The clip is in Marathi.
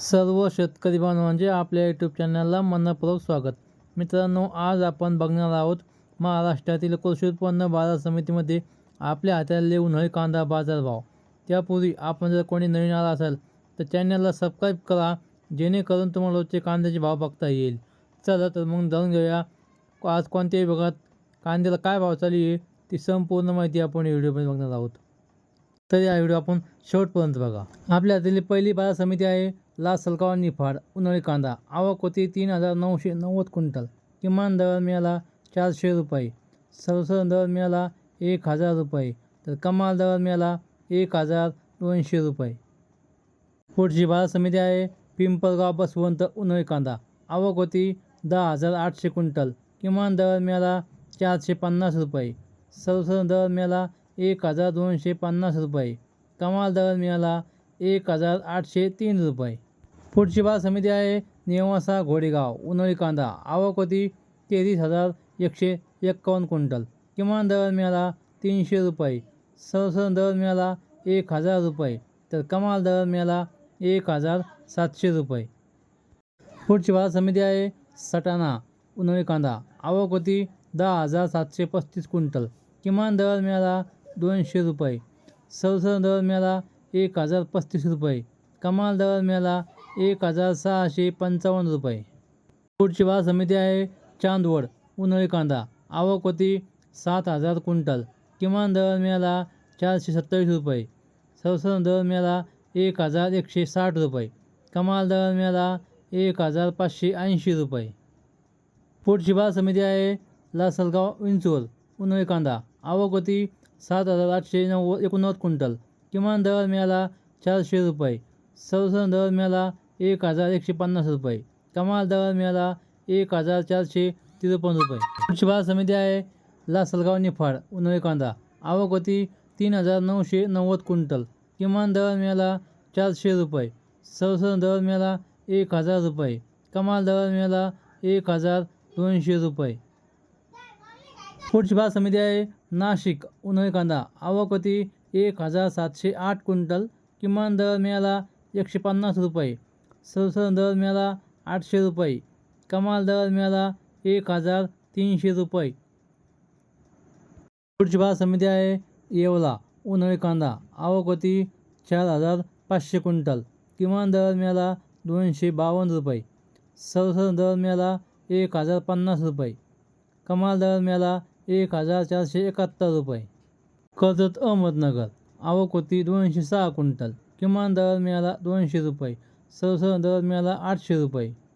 सर्व शेतकरी बांधवांचे आपल्या यूट्यूब चॅनलला मनपूर्वक स्वागत. मित्रांनो आज आपण बघणार आहोत महाराष्ट्रातील कृषी उत्पन्न बाजार समितीमध्ये आपल्या हाताला उन्हाळी कांदा बाजारभाव. त्यापूर्वी आपण जर कोणी नवीन आला असाल तर चॅनलला सबस्क्राईब करा जेणेकरून तुम्हाला रोजचे कांद्याचे भाव बघता येईल. चला तर मग जाऊन घेऊया. आज कोणत्याही भागात कांद्याला काय भाव चालू आहे ती संपूर्ण माहिती आपण व्हिडिओमध्ये बघणार आहोत. तर या व्हिडिओ आपण शेवटपर्यंत बघा. आपल्या हातातली पहिली बाजार समिती आहे ला सलगाव निफाड उन्हाळी कांदा. आवक होती तीन हजार नऊशे नव्वद क्विंटल. किमान दर मिळाला चारशे रुपये. सरसर दर मिळाला एक हजार रुपये. तर कमाल दर मिळाला एक हजार दोनशे रुपये. पुढची बाजार समिती आहे पिंपळगाव बसवंत उन्हाळी कांदा. आवक होती दहा हजार आठशे क्विंटल. किमान दर मिळाला चारशे पन्नास रुपये. सरसर दर मिळाला एक हजार दोनशे पन्नास रुपये. कमाल दर मिळाला एक हजार आठशे तीन रुपये. पुढची बाजार समिती आहे नेवासा घोडेगाव उन्हाळी कांदा आवक होती तेवीस हजार एकशे एक्कावन्न क्विंटल. किमान दर मिळाला तीनशे रुपये. सर्वसाधारण दर मिळाला एक हजार रुपये. तर कमाल दर मिळाला एक हजार सातशे रुपये. पुढची बाजार समिती आहे सटाणा उन्हाळी कांदा आवक होती दहा हजार सातशे पस्तीस क्विंटल. किमान दर मिळाला दोनशे रुपये. सौसन दर मिळाला एक हजार पस्तीस रुपये. कमाल दर मिळाला एक हजार सहाशे पंचावन्न रुपये. पुढची बाजार समिती आहे चांदवड उन्हाळी कांदा. आवक होती सात हजार क्विंटल. किमान दर मिळाला चारशे सत्तावीस रुपये. सौसन दर मिळाला एक हजार एकशे साठ रुपये. कमाल दर मिळाला एक हजार पाचशे ऐंशी रुपये. पुढची बाजार समिती आहे लासलगाव विंचोर उन्हाळी कांदा. आवक होती सात हजार आठशे नव्वद एकोणनव्वद क्विंटल. किमान दर मिळाला चारशे रुपये. सर्वसाधारण दर मिळाला एक हजार एकशे पन्नास रुपये. कमाल दर मिळाला एक हजार चारशे त्रेपन्न रुपये. पुढची बाजार समिती आहे लासलगाव निफाड उन्हाळी कांदा आवक होती तीन हजार नऊशे नव्वद क्विंटल. किमान दर मिळाला चारशे रुपये. सर्वसाधारण दर मिळाला एक हजार रुपये. कमाल दर मिळाला एक हजार दोनशे रुपये. पुढची बाजार समिती आहे नाशिक उन्हाळी कांदा आवक होती एक हजार सातशे आठ क्विंटल. किमान दर मिळाला एकशे पन्नास रुपये. सर्वसाधारण दर मिळाला आठशे रुपये. कमाल दर मिळाला एक हजार तीनशे रुपये. पुढची बाजार समिती आहे येवला उन्हाळी कांदा आवक होती चार हजार पाचशे क्विंटल. किमान दर मिळाला दोनशे बावन्न रुपये. सर्वसाधारण दर मिळाला एक हजार पन्नास रुपये. कमाल दर मिळाला एक हजार चारशे एकाहत्तर रुपये. कर्जत अहमदनगर. आवक होती दोनशे सहा क्विंटल. किमान दर मिळाला दोनशे रुपये. सर्वसाधारण दर मिळाला आठशे रुपये.